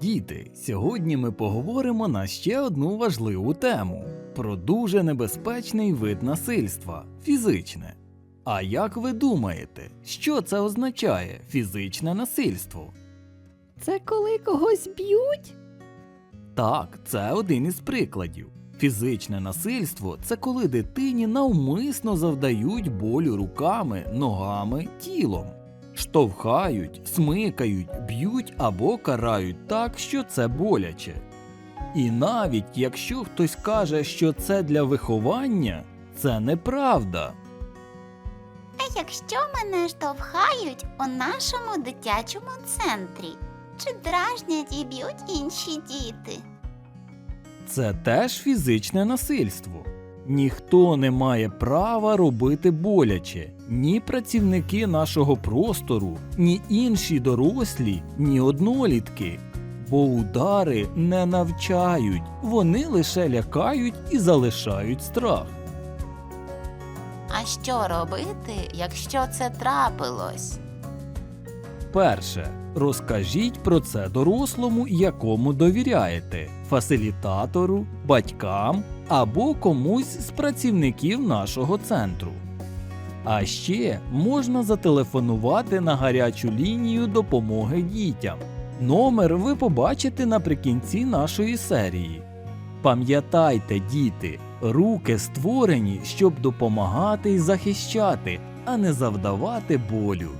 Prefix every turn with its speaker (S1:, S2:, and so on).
S1: Діти, сьогодні ми поговоримо на ще одну важливу тему про дуже небезпечний вид насильства фізичне. А як ви думаєте, що це означає фізичне насильство?
S2: Це коли когось б'ють?
S1: Так, це один із прикладів. Фізичне насильство це коли дитині навмисно завдають болю руками, ногами, тілом. Штовхають, смикають, б'ють або карають так, що це боляче. І навіть якщо хтось каже, що це для виховання, це неправда.
S3: А якщо мене штовхають у нашому дитячому центрі, чи дражнять і б'ють інші діти?
S1: Це теж фізичне насильство. Ніхто не має права робити боляче, ні працівники нашого простору, ні інші дорослі, ні однолітки. Бо удари не навчають, вони лише лякають і залишають страх.
S3: А що робити, якщо це трапилось?
S1: Перше, розкажіть про це дорослому, якому довіряєте фасилітатору, батькам або комусь з працівників нашого центру. А ще можна зателефонувати на гарячу лінію допомоги дітям. Номер ви побачите наприкінці нашої серії. Пам'ятайте, діти, руки створені, щоб допомагати і захищати, а не завдавати болю.